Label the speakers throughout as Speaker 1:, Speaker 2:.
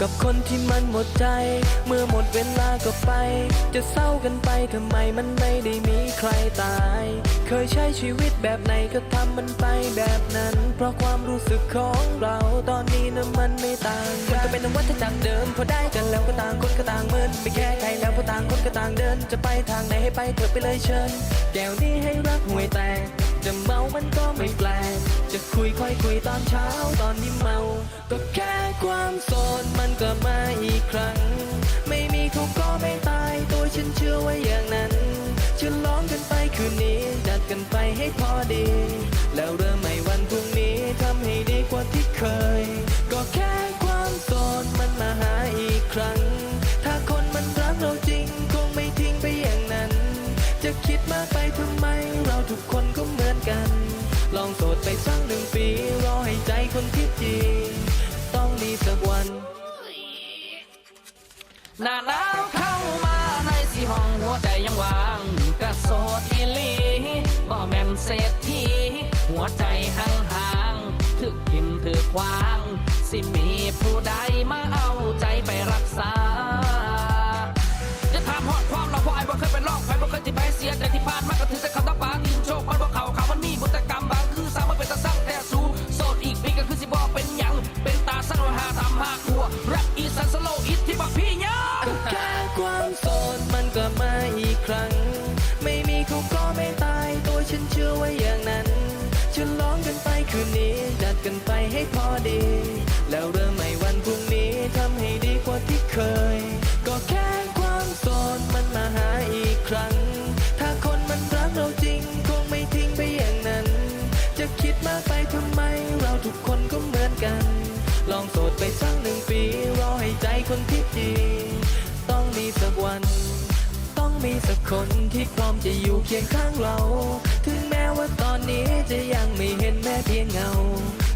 Speaker 1: กับคนที่มันหมดใจ เมื่อหมดเวลาก็ไป จะเศร้ากันไปทำไมมันไม่ได้มีใครตาย เคยใช้ชีวิตแบบไหนก็ทำมันไปแบบนั้น เพราะความรู้สึกของเราตอนนี้นะมันไม่ต่างกันมันก็เป็นนวัฏจักรเดิมพอได้กันแล้วก็ต่างคนก็ต่างเหมือนไม่แค่ใครแล้วพราะต่างคนก็ต่างเดิน จะไปทางไหนให้ไปเถอะไปเลยเชิญแก้วนี้ให้รักห่วยแตกจะเมามันก็ไม่แปลกจะคุยค่อยคุยตอนเช้าตอนที่เมาก็แค่ คืนนี้จัดกันไปให้พอดี แล้วเริ่มใหม่วันพรุ่งนี้ทำให้ดีกว่าที่เคย ก็แค่ความโสดมันมาหาอีกครั้ง ถ้าคนมันรักเราจริง คงไม่ทิ้งไปอย่างนั้น จะคิดมากไปทำไม เราทุกคนก็เหมือนกัน ลองโสดไปสักหนึ่งปีรอให้ใจคนที่จริงต้องมีสักวัน
Speaker 2: หน้าหนาวเข้ามาในสีห้องหัวใจยังว่างกระโสด เศรษฐีหัวใจห่างห่างถึกกินถือกวาง สิมีผู้ใดมาเอาใจไปรักษา ไปคืนนี้
Speaker 1: จัดกันไปให้พอดี แล้วเริ่มใหม่วันพรุ่งนี้ทำให้ดีกว่าที่เคย ก็แค่ความโสดมันมาหาอีกครั้ง ถ้าคนมันรักเราจริง คงไม่ทิ้งไปอย่างนั้น จะคิดมากไปทำไม เราทุกคนก็เหมือนกัน ลองโสดไปสักหนึ่งปีรอให้ใจคนที่จริงต้องมีสักวันต้องมีสักคนที่พร้อมจะอยู่เคียงข้างเรา ถึงแม้ว่าตอนนี้จะย เพียงเงา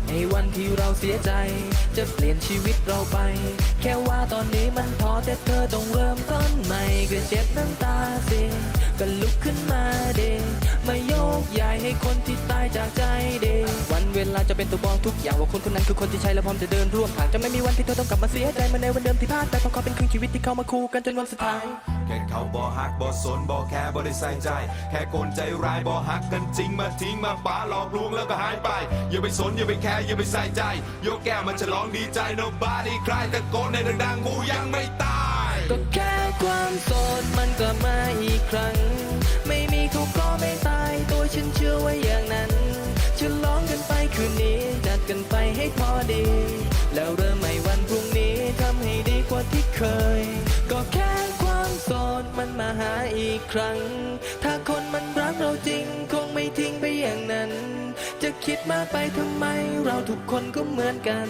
Speaker 1: ในวันที่เราเสียใจ จะเปลี่ยนชีวิตเราไป แค่ว่าตอนนี้มันพอแต่เธอต้องเริ่มต้นใหม่ก็เจ็บน้ำตาเสียก็ลุกขึ้นมาเดมาโยกย้ายให้คนที่ตายจากใจเดว เวลาจะเป็นตัวบอกทุกอย่างว่าคนคนนั้นคือคนที่ใช่และพร้อมจะเดินร่วมทางจะไม่มีวันที่เธอต้องกลับมาเสียใจเหมาในวันเดิมที่พลาดไปเพราะเขาเป็นครึ่งชีวิตที่เข้ามาคู่กันจนวันสุดท้าย
Speaker 3: แค่เขาบ่ฮักบ่สนบ่แค่บ่ได้ใส่ใจ แค่คนใจร้ายบ่ฮักกันจริงมาทิ้งมาป้าหลอกลวงแล้วก็หายไป อย่าไปสนอย่าไปแคร์อย่าไปใส่ใจยกแก้วมาฉลองดีใจ nobody ใครตะโกนในดังๆกูยังไม่ตาย
Speaker 1: ก็แค่ความโสดมันก็มาอีกครั้ง ไม่มีเขาก็ไม่ตายตัวฉันเชื่อไว้อย่างนั้น ฉลองกันไปคืนนี้ จัดกันไปให้พอดี แล้วเริ่มใหม่วันพรุ่งนี้ทำให้ดีกว่าที่เคย ก็แค่ความโสดมันมาหาอีกครั้ง ถ้าคนมันรักเราจริง คงไม่ทิ้งไปอย่างนั้น จะคิดมากไปทำไม เราทุกคนก็เหมือนกัน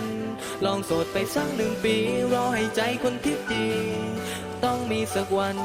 Speaker 1: ลองโสดไปสักหนึ่งปี รอให้ใจคนที่ดี ต้องมีสักวัน